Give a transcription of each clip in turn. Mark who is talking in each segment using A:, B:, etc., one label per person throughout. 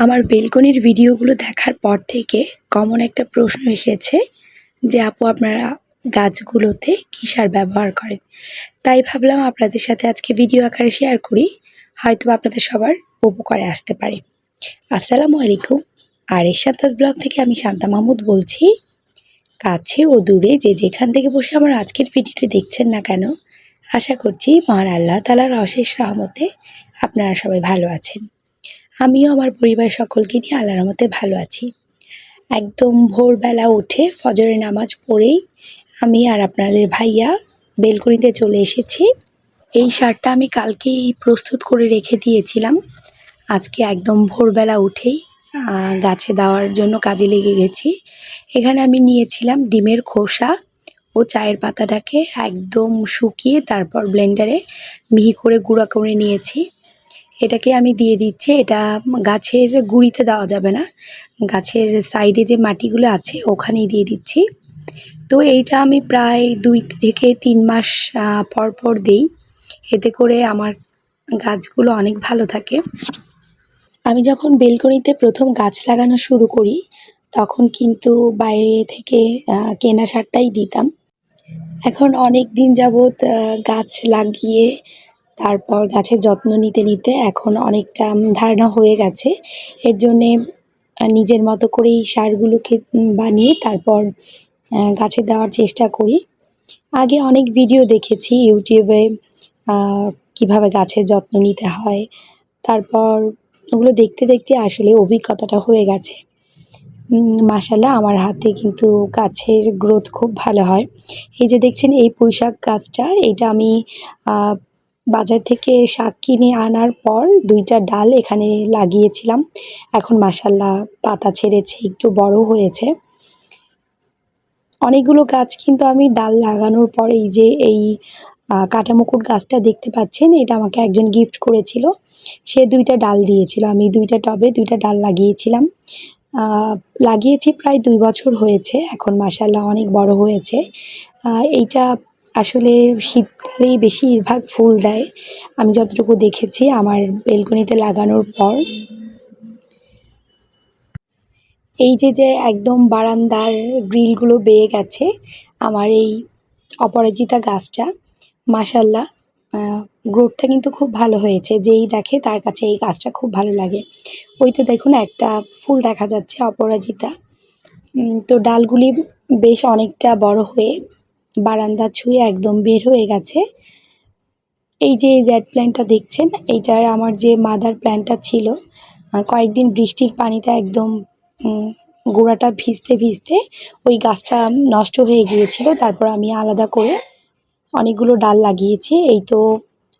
A: আমার বেলকনির ভিডিওগুলো দেখার পর থেকে কমন একটা প্রশ্ন এসেছে যে, আপু, আপনারা গাছগুলোতে কী সার ব্যবহার করেন? তাই ভাবলাম আপনাদের সাথে আজকে ভিডিও আকারে শেয়ার করি। হয়তো আপনাদের সবার উপকারে আসতে পারে। আসসালামু আলাইকুম। আর এরশাদাস ব্লগ থেকে আমি শান্তা মাহমুদ বলছি, কাছে ও দূরে যে যেখান থেকে বসে আমার আজকের ভিডিওটি দেখছেন না কেন, আশা করছি মহান আল্লাহ তালার অশেষ রহমতে আপনারা সবাই ভালো আছেন। আমিও আমার পরিবার সকলকে নিয়ে আল্লাহর রহমতে ভালো আছি। একদম ভোরবেলা উঠে ফজরের নামাজ পড়েই আমি আর আপনাদের ভাইয়া বেলকুনিতে চলে এসেছি। এই সারটা আমি কালকেই প্রস্তুত করে রেখে দিয়েছিলাম। আজকে একদম ভোরবেলা উঠেই গাছে দেওয়ার জন্য কাজে লেগে গেছি। এখানে আমি নিয়েছিলাম ডিমের খোসা ও চায়ের পাতাটাকে একদম শুকিয়ে তারপর ব্লেন্ডারে মিহি করে গুঁড়া করে নিয়েছি। এটাকে আমি দিয়ে দিচ্ছি, এটা গাছের গুঁড়িতে দেওয়া যাবে না। গাছের সাইডে যে মাটিগুলো আছে ওখানেই দিয়ে দিচ্ছি। তো এইটা আমি প্রায় দুই থেকে তিন মাস পর পর দিই। এতে করে আমার গাছগুলো অনেক ভালো থাকে। আমি যখন বেলকনিতে প্রথম গাছ লাগানো শুরু করি, তখন কিন্তু বাইরে থেকে কেনা সারটাই দিতাম। এখন অনেক দিন যাবৎ গাছ লাগিয়ে তারপর গাছের যত্ন নিতে নিতে এখন অনেকটা ধারণা হয়ে গেছে। এর জন্যে নিজের মতো করেই সারগুলোকে বানিয়ে তারপর গাছে দেওয়ার চেষ্টা করি। আগে অনেক ভিডিও দেখেছি ইউটিউবে কীভাবে গাছের যত্ন নিতে হয়। তারপর ওগুলো দেখতে দেখতে আসলে অভিজ্ঞতাটা হয়ে গেছে। মাসাল্লাহ আমার হাতে কিন্তু গাছের গ্রোথ খুব ভালো হয়। এই যে দেখছেন, এই পুঁইশাক গাছটা, এটা আমি বাজার থেকে শাক কিনে আনার পর দুইটা ডাল এখানে লাগিয়েছিলাম। এখন মাসাল্লাহ পাতা ছেড়েছে, একটু বড় হয়েছে। অনেকগুলো গাছ কিন্তু আমি ডাল লাগানোর পর এই যে এই কাটামুকুট গাছটা দেখতে পাচ্ছেন, এটা আমাকে একজন গিফট করেছিল। সে দুইটা ডাল দিয়েছিল, আমি দুইটা টবে দুইটা ডাল লাগিয়েছিলাম। লাগিয়েছি প্রায় দুই বছর হয়েছে, এখন মাসাল্লাহ অনেক বড় হয়েছে। এইটা আসলে শীতকালেই বেশিরভাগ ফুল দেয়। আমি যতটুকু দেখেছি আমার বেলকনিতে লাগানোর পর। এই যে যে একদম বারান্দার গ্রিলগুলো বেয়ে গেছে, আমার এই অপরাজিতা গাছটা মাসাল্লাহ গ্রোথটা কিন্তু খুব ভালো হয়েছে। যেই দেখে তার কাছে এই গাছটা খুব ভালো লাগে। ওই তো দেখুন, একটা ফুল দেখা যাচ্ছে অপরাজিতা। তো ডালগুলি বেশ অনেকটা বড় হয়ে বারান্দা ছুঁয়ে একদম বের হয়ে গেছে। এই যে জেড প্ল্যান্টটা দেখছেন, এইটার আমার যে মাদার প্ল্যান্টটা ছিল কয়েকদিন বৃষ্টির পানিতে একদম গোড়াটা ভিজতে ভিজতে ওই গাছটা নষ্ট হয়ে গিয়েছিল। তারপর আমি আলাদা করে অনেকগুলো ডাল লাগিয়েছি। এই তো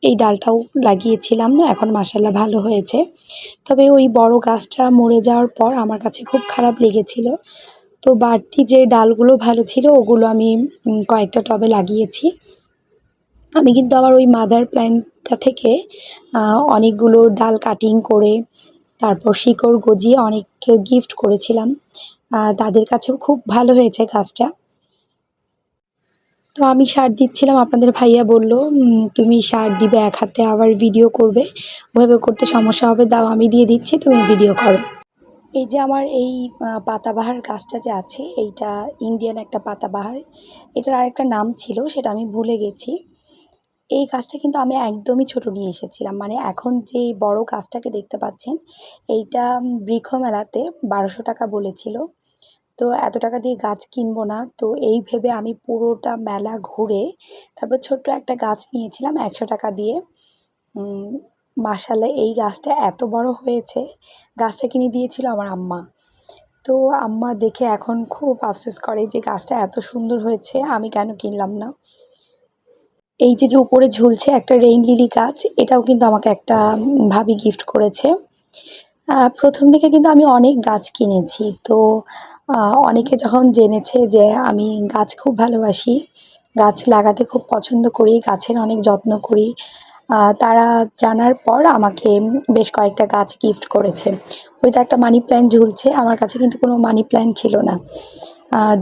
A: এই ডালটাও লাগিয়েছিলাম না এখন মাসাল্লাহ ভালো হয়েছে। তবে ওই বড় গাছটা মরে যাওয়ার পর আমার কাছে খুব খারাপ লেগেছিল। তো বাড়তি যে ডালগুলো ভালো ছিল, ওগুলো আমি কয়েকটা টবে লাগিয়েছি। আমি কিন্তু আবার ওই মাদার প্ল্যান্টটা থেকে অনেকগুলো ডাল কাটিং করে, তারপর শিকড় গজিয়ে অনেককে গিফট করেছিলাম। তাদের কাছেও খুব ভালো হয়েছে গাছটা। তো আমি সার দিচ্ছিলাম, আপনাদের ভাইয়া বলল তুমি সার দিবে এক হাতে, আবার ভিডিও করবে। ওভাবে করতে সমস্যা হবে, দাও, আমি দিয়ে দিচ্ছি, তুমি ভিডিও করো। এই যে আমার এই পাতাবাহার গাছটা যে আছে, এইটা ইন্ডিয়ান একটা পাতাবাহার। এটার আরেকটা নাম ছিল, সেটা আমি ভুলে গেছি। এই গাছটা কিন্তু আমি একদমই ছোট নিয়ে এসেছিলাম। মানে এখন যে বড় গাছটাকে দেখতে পাচ্ছেন, এইটা বৃক্ষ মেলাতে বারোশো টাকা বলেছিল। তো এত টাকা দিয়ে গাছ কিনবো না। তো এই ভেবে আমি পুরোটা মেলা ঘুরে তারপর ছোট্ট একটা গাছ নিয়েছিলাম একশো টাকা দিয়ে। মাসাল্লাহ এই গাছটা এত বড় হয়েছে। গাছটা কিনে দিয়েছিল আমার আম্মা। তো আম্মা দেখে এখন খুব আফসোস করে যে গাছটা এত সুন্দর হয়েছে, আমি কেন কিনলাম না? এই যে যে উপরে ঝুলছে একটা রেইন লিলি গাছ, এটাও কিন্তু আমাকে একটা ভাবি গিফট করেছে। প্রথম দিকে কিন্তু আমি অনেক গাছ কিনেছি। তো অনেকে যখন জেনেছে যে আমি গাছ খুব ভালোবাসি, গাছ লাগাতে খুব পছন্দ করি, গাছের অনেক যত্ন করি তারা জানার পর আমাকে বেশ কয়েকটা গাছ গিফট করেছে। ওই তো একটা মানি প্ল্যান্ট ঝুলছে, আমার কাছে কিন্তু কোনো মানি প্ল্যান্ট ছিল না।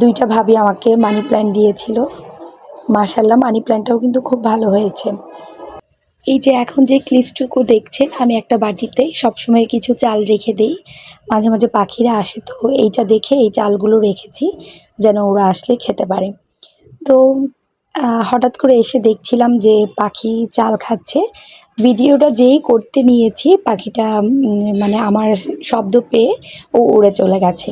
A: দুইটা ভাবি আমাকে মানি প্ল্যান্ট দিয়েছিল। মাশাল্লাহ মানি প্ল্যান্টটাও কিন্তু খুব ভালো হয়েছে। এই যে এখন যে ক্লিপসটুকু দেখছেন, আমি একটা বাটিতে সবসময় কিছু চাল রেখে দেই। মাঝে মাঝে পাখিরা আসে, তো এইটা দেখে এই চালগুলো রেখেছি, যেন ওরা আসলে খেতে পারে। তো হঠাৎ করে এসে দেখছিলাম যে পাখি চাল খাচ্ছে। ভিডিওটা যেই করতে নিয়েছি, পাখিটা মানে আমার শব্দ পেয়ে ও উড়ে চলে গেছে।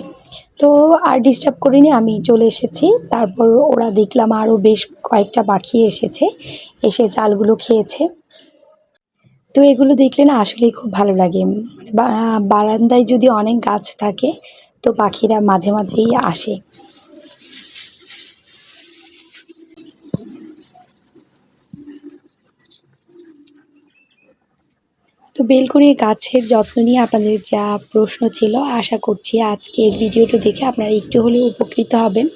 A: তো আর ডিস্টার্ব করিনি, আমি চলে এসেছি। তারপর ওরা দেখলাম আরও বেশ কয়েকটা পাখি এসেছে, এসে চালগুলো খেয়েছে। তো এগুলো দেখলে না আসলেই খুব ভালো লাগে। বারান্দায় যদি অনেক গাছ থাকে, তো পাখিরা মাঝে মাঝেই আসে। তো বেলকনির গাছের যত্ন নিয়ে আপনাদের যা প্রশ্ন ছিল, আশা করছি আজকে এই ভিডিওটা দেখে আপনারা একটু হলেও উপকৃত হবেন।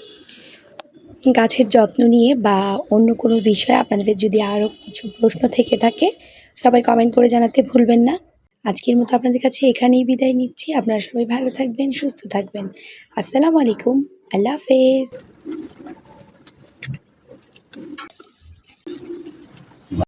A: গাছের যত্ন নিয়ে বা অন্য কোনো বিষয়ে আপনাদের যদি আরও কিছু প্রশ্ন থেকে থাকে, সবাই কমেন্ট করে জানাতে ভুলবেন না। আজকের মতো আপনাদের কাছে এখানেই বিদায় নিচ্ছি। আপনারা সবাই ভালো থাকবেন, সুস্থ থাকবেন। আসসালামু আলাইকুম। আল্লাহ হাফেজ।